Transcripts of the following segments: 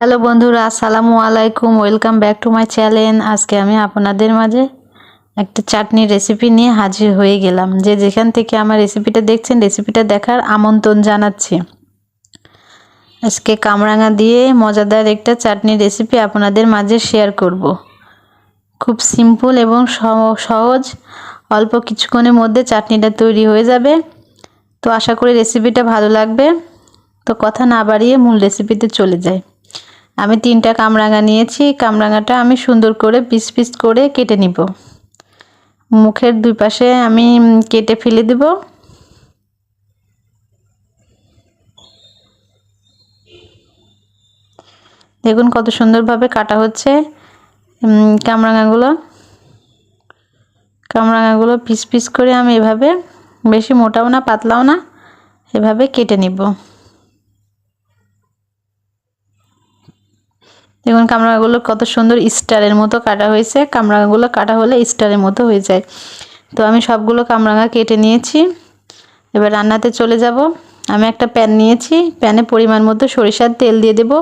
Hello বন্ধুরা, আসসালামু আলাইকুম। Welcome back to my channel আজকে আমি আপনাদের মাঝে একটা চাটনির রেসিপি নিয়ে হাজির হয়ে গেলাম। যে যেখান থেকে আমার রেসিপিটা দেখছেন রেসিপিটা দেখার আমন্ত্রণ জানাচ্ছি। আজকে কামরাঙা দিয়ে মজাদার একটা চাটনির রেসিপি আপনাদের মাঝে শেয়ার করব। খুব সিম্পল এবং সহজ, অল্প কিছুক্ষণের মধ্যে চাটনিটা তৈরি হয়ে যাবে। তো আশা করি রেসিপিটা ভালো লাগবে। তো কথা না বাড়িয়ে মূল রেসিপিতে চলে যায় আমি তিনটা কামরাঙা নিয়েছি, কামরাঙাটা আমি সুন্দর করে পিস পিস করে কেটে নিব। মুখের দুই পাশে আমি কেটে ফেলে দেব। দেখুন কত সুন্দরভাবে কাটা হচ্ছে কামরাঙাগুলো। কামরাঙাগুলো পিস পিস করে আমি এভাবে, বেশি মোটাও না, পাতলাও না, এভাবে কেটে নিব। দেখুন কামরাঙাগুলো কত সুন্দর স্টারের মতো কাটা হয়েছে। কামরাঙাগুলো কাটা হলে স্টারের মতো হয়ে যায়। তো আমি সবগুলো কামরাঙা কেটে নিয়েছি। এবার রান্নাতে চলে যাব। আমি একটা প্যান নিয়েছি। প্যানে পরিমাণ মতো সরিষার তেল দিয়ে দেব।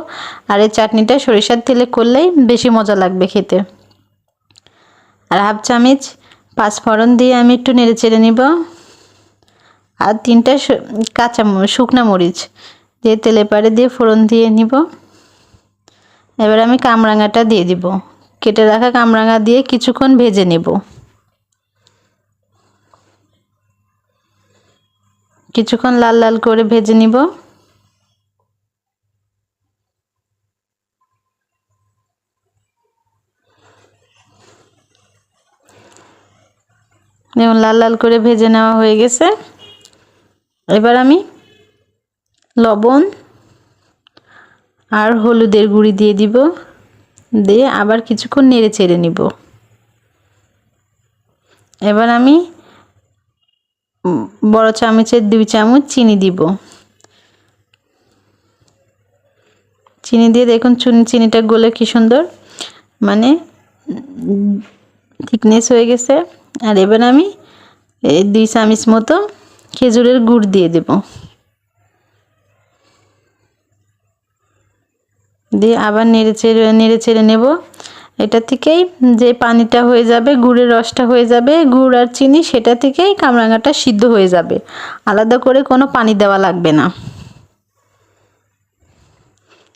আর এই চাটনিটা সরিষার তেলে করলেই বেশি মজা লাগবে খেতে। আর হাফ চামচ পাঁচফোড়ন দিয়ে আমি একটু নেড়ে চেড়ে নিব। আর তিনটা কাঁচা শুকনা মরিচ দিয়ে তেলে পাড়ে দিয়ে ফোড়ন দিয়ে নিব। এবার আমি কামরাঙাটা দিয়ে দিব। কেটে রাখা কামরাঙা দিয়ে কিছুক্ষণ ভেজে নেব। কিছুক্ষণ লাল লাল করে ভেজে নিব। যেমন লাল লাল করে ভেজে নেওয়া হয়ে গেছে। এবার আমি লবণ আর হলুদের গুঁড়ি দিয়ে দিব। দিয়ে আবার কিছুক্ষণ নেড়ে চেড়ে নিব। এবার আমি বড় চামচের দুই চামচ চিনি দিব। চিনি দিয়ে দেখুন চিনিটা গলে কি সুন্দর। মানে থিকনেস হয়ে গেছে। আর এবার আমি দুই চামচ মতো খেজুরের গুড় দিয়ে দেবো। দিয়ে আবার নেড়ে চেড়ে নেড়ে চেড়ে নেব। এটা থেকেই যে পানিটা হয়ে যাবে, গুড়ের রসটা হয়ে যাবে, গুড় আর চিনি, সেটা থেকেই কামরাঙাটা সিদ্ধ হয়ে যাবে। আলাদা করে কোনো পানি দেওয়া লাগবে না।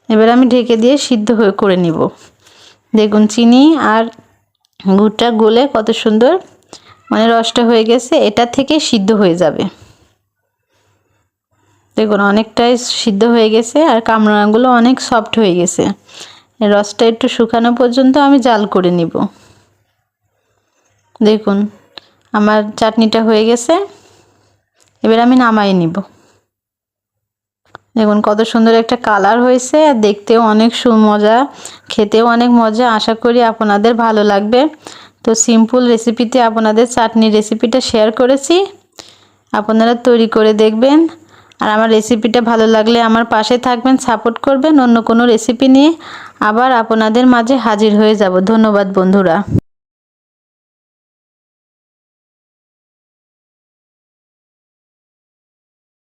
এবার আমি ঢেকে দিয়ে সিদ্ধ হয়ে করে নিব। দেখুন, চিনি আর গুড়টা গলে কত সুন্দর মানে রসটা হয়ে গেছে, এটা থেকে সিদ্ধ হয়ে যাবে। দেখুন, অনেকটাই সিদ্ধ হয়ে গেছে আর কামড়াগুলো অনেক সফট হয়ে গেছে। রসটা একটু শুকানো পর্যন্ত আমি জাল করে নিব। দেখুন, আমার চাটনিটা হয়ে গেছে। এবার আমি নামাই নিব। দেখুন, কত সুন্দর একটা কালার হয়েছে আর দেখতেও অনেক সুমজা, খেতেও অনেক মজা। আশা করি আপনাদের ভালো লাগবে। তো সিম্পল রেসিপিতে আপনাদের চাটনির রেসিপিটা শেয়ার করেছি। আপনারা তৈরি করে দেখবেন। আর আমার রেসিপিটা ভালো লাগলে আমার পাশে থাকবেন সাপোর্ট করবেন অন্য কোনো রেসিপি নিয়ে। আবার আপনাদের মাঝে হাজির হয়ে যাব। ধন্যবাদ, বন্ধুরা।